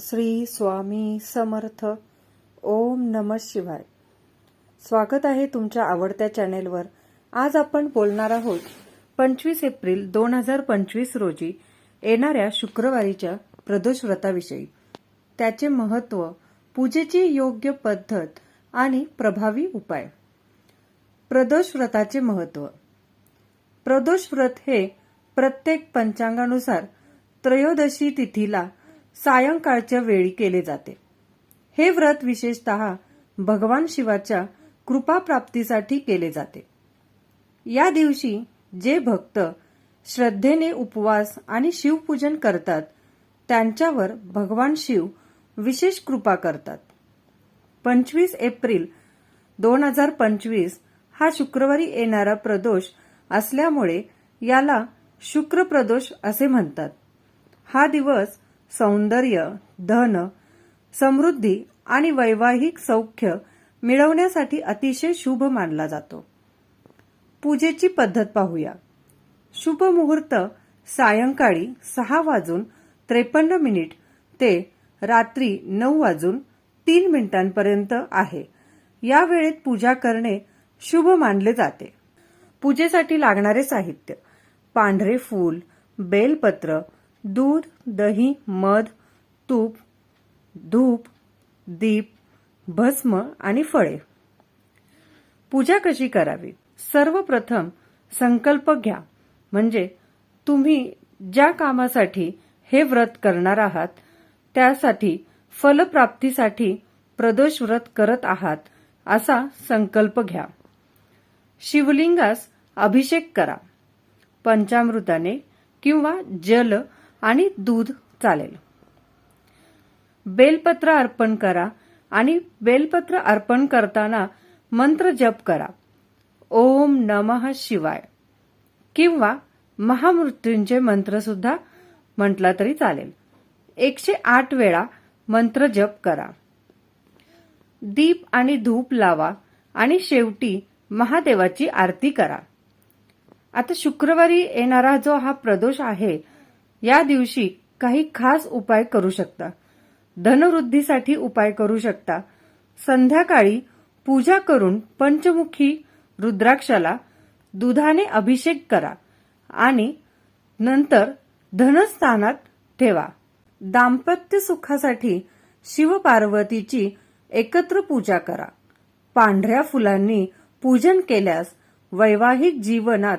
श्री स्वामी समर्थ. ओम नम शिवाय. स्वागत आहे तुमच्या आवडत्या चॅनेलवर. आज आपण बोलणार आहोत पंचवीस एप्रिल दोन हजार पंचवीस रोजी येणाऱ्या शुक्रवारीच्या प्रदोष व्रताविषयी त्याचे महत्त्व पूजेची योग्य पद्धत आणि प्रभावी उपाय. प्रदोष व्रताचे महत्त्व. प्रदोष व्रत हे प्रत्येक पंचांगानुसार त्रयोदशी तिथीला सायंकाळच्या वेळी केले जाते. हे व्रत विशेषतः भगवान शिवाच्या कृपाप्राप्तीसाठी केले जाते. या दिवशी जे भक्त श्रद्धेने उपवास आणि शिवपूजन करतात त्यांच्यावर भगवान शिव विशेष कृपा करतात. पंचवीस एप्रिल दोन हजार पंचवीस हा शुक्रवारी येणारा प्रदोष असल्यामुळे याला शुक्र प्रदोष असे म्हणतात. हा दिवस सौंदर्य धन समृद्धी आणि वैवाहिक सौख्य मिळवण्यासाठी अतिशय शुभ मानला जातो. पूजेची पद्धत पाहूया. शुभ मुहूर्त सायंकाळी सहा वाजून त्रेपन्न मिनिट ते रात्री नऊ वाजून तीन मिनिटांपर्यंत आहे. या वेळेत पूजा करणे शुभ मानले जाते. पूजेसाठी लागणारे साहित्य पांढरे फूल बेलपत्र दूध दही मध तूप धूप दीप भस्म आणि फळे. पूजा कशी करावी? सर्वप्रथम संकल्प घ्या. म्हणजे तुम्ही ज्या कामासाठी हे व्रत करणार आहात त्यासाठी फलप्राप्तीसाठी प्रदोष व्रत करत आहात असा संकल्प घ्या. शिवलिंगास अभिषेक करा. पंचामृताने किंवा जल आणि दूध चालेल. बेलपत्र अर्पण करा आणि बेलपत्र अर्पण करताना मंत्र जप करा. ओम नमः शिवाय. किंवा महामृत्यूंचे मंत्र सुद्धा म्हटला तरी चालेल. एकशे आठ वेळा मंत्र जप करा. दीप आणि धूप लावा आणि शेवटी महादेवाची आरती करा. आता शुक्रवारी येणारा जो हा प्रदोष आहे या दिवशी काही खास उपाय करू शकता. धनवृद्धीसाठी उपाय करू शकता. संध्याकाळी पूजा करून पंचमुखी रुद्राक्षाला दुधाने अभिषेक करा आणि नंतर धनस्थानात ठेवा. दाम्पत्य सुखासाठी शिवपार्वतीची एकत्र पूजा करा. पांढऱ्या फुलांनी पूजन केल्यास वैवाहिक जीवनात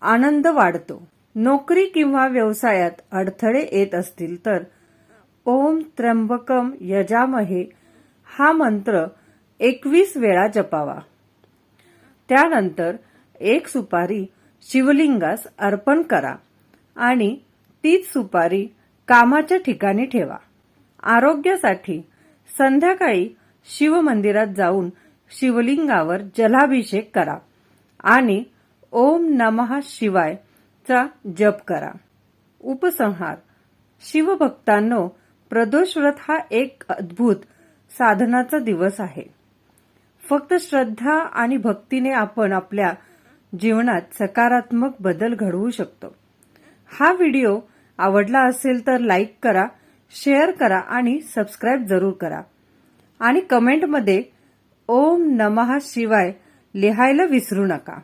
आनंद वाढतो. नोकरी किंवा व्यवसायात अडथळे येत असतील तर ओम त्र्यंबकम यजामहे हा मंत्र एकवीस वेळा जपावा. त्यानंतर एक सुपारी शिवलिंगास अर्पण करा आणि तीच सुपारी कामाच्या ठिकाणी ठेवा. आरोग्यासाठी संध्याकाळी शिवमंदिरात जाऊन शिवलिंगावर जलाभिषेक करा आणि ओम नमः शिवाय चा जप करा. उपसंहार. शिवभक्तांनो प्रदोष व्रत हा एक अद्भुत साधनाचा दिवस आहे. फक्त श्रद्धा आणि भक्तीने आपण आपल्या जीवनात सकारात्मक बदल घडवू शकतो. हा व्हिडिओ आवडला असेल तर लाईक करा शेअर करा आणि सबस्क्राईब जरूर करा. आणि कमेंटमध्ये ओम नमः शिवाय लिहायला विसरू नका.